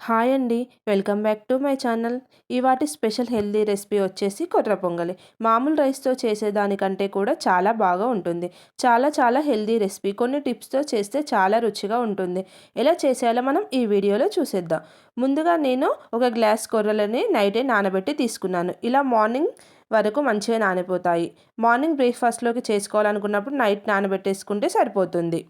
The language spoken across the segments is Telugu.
హాయ్ అండి welcome back to my channel. ఇవాటి స్పెషల్ హెల్దీ రెసిపీ వచ్చేసి కొర్ర పొంగలి. మామూలు రైస్తో చేసేదానికంటే కూడా చాలా బాగా ఉంటుంది. చాలా చాలా హెల్దీ రెసిపీ. కొన్ని టిప్స్తో చేస్తే చాలా రుచిగా ఉంటుంది. ఎలా చేసేయాలో మనం ఈ వీడియోలో చూసేద్దాం. ముందుగా నేను ఒక గ్లాస్ కొర్రలని నైటే నానబెట్టి తీసుకున్నాను. ఇలా మార్నింగ్ వరకు మంచిగా నానిపోతాయి. మార్నింగ్ బ్రేక్ఫాస్ట్లోకి చేసుకోవాలనుకున్నప్పుడు నైట్ నానబెట్టేసుకుంటే సరిపోతుంది.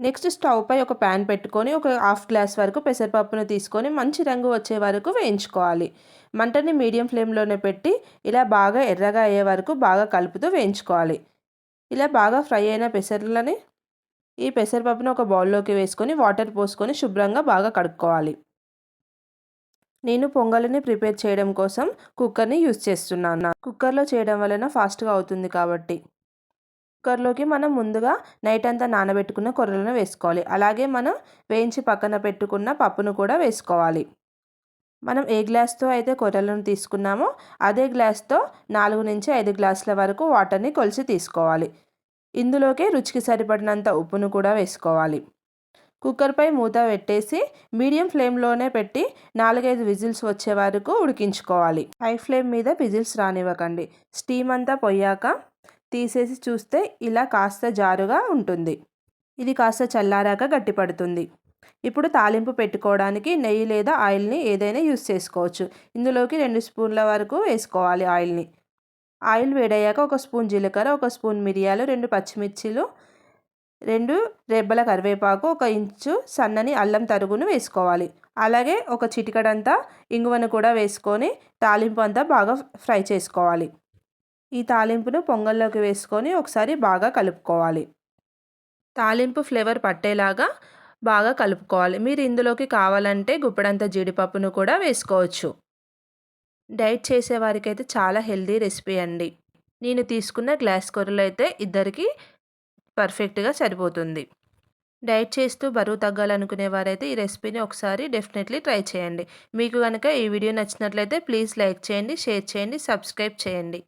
నెక్స్ట్ స్టవ్ పై ఒక ప్యాన్ పెట్టుకొని ఒక హాఫ్ గ్లాస్ వరకు పెసరపప్పును తీసుకొని మంచి రంగు వచ్చే వరకు వేయించుకోవాలి. మంటని మీడియం ఫ్లేమ్లోనే పెట్టి ఇలా బాగా ఎర్రగా అయ్యే వరకు బాగా కలుపుతూ వేయించుకోవాలి. ఇలా బాగా ఫ్రై అయిన పెసర్లని ఈ పెసరపప్పును ఒక బౌల్లోకి వేసుకొని వాటర్ పోసుకొని శుభ్రంగా బాగా కడుక్కోవాలి. నేను పొంగల్ని ప్రిపేర్ చేయడం కోసం కుక్కర్ని యూస్ చేస్తున్నాను. కుక్కర్లో చేయడం వలన ఫాస్ట్గా అవుతుంది కాబట్టి కుక్కర్లోకి మనం ముందుగా నైట్ అంతా నానబెట్టుకున్న కొర్రలను వేసుకోవాలి. అలాగే మనం వేయించి పక్కన పెట్టుకున్న పప్పును కూడా వేసుకోవాలి. మనం ఏ గ్లాస్తో అయితే కొర్రలను తీసుకున్నామో అదే గ్లాస్తో నాలుగు నుంచి ఐదు గ్లాసుల వరకు వాటర్ని కొలిచి తీసుకోవాలి. ఇందులోకి రుచికి సరిపడినంత ఉప్పును కూడా వేసుకోవాలి. కుక్కర్పై మూత పెట్టేసి మీడియం ఫ్లేమ్లోనే పెట్టి నాలుగైదు విజిల్స్ వచ్చే వరకు ఉడికించుకోవాలి. హై ఫ్లేమ్ మీద విజిల్స్ రానివ్వకండి. స్టీమ్ అంతా పోయాక తీసేసి చూస్తే ఇలా కాస్త జారుగా ఉంటుంది. ఇది కాస్త చల్లారాక గట్టిపడుతుంది. ఇప్పుడు తాలింపు పెట్టుకోవడానికి నెయ్యి లేదా ఆయిల్ని ఏదైనా యూస్ చేసుకోవచ్చు. ఇందులోకి రెండు స్పూన్ల వరకు వేసుకోవాలి ఆయిల్ని. ఆయిల్ వేడయ్యాక ఒక స్పూన్ జీలకర్ర ఒక స్పూన్ మిరియాలు రెండు పచ్చిమిర్చిలు రెండు రెబ్బల కరివేపాకు ఒక ఇంచు సన్నని అల్లం తరుగును వేసుకోవాలి. అలాగే ఒక చిటికడంతా ఇంగువను కూడా వేసుకొని తాలింపు అంతా బాగా ఫ్రై చేసుకోవాలి. ఈ తాలింపును పొంగల్లోకి వేసుకొని ఒకసారి బాగా కలుపుకోవాలి. తాలింపు ఫ్లేవర్ పట్టేలాగా బాగా కలుపుకోవాలి. మీరు ఇందులోకి కావాలంటే గుప్పెడంత జీడిపప్పును కూడా వేసుకోవచ్చు. డైట్ చేసేవారికైతే చాలా హెల్దీ రెసిపీ అండి. నేను తీసుకున్న గ్లాస్ కూరలు అయితే ఇద్దరికి పర్ఫెక్ట్గా సరిపోతుంది. డైట్ చేస్తూ బరువు తగ్గాలనుకునే వారైతే ఈ రెసిపీని ఒకసారి డెఫినెట్లీ ట్రై చేయండి. మీకు కనుక ఈ వీడియో నచ్చినట్లయితే ప్లీజ్ లైక్ చేయండి షేర్ చేయండి సబ్స్క్రైబ్ చేయండి.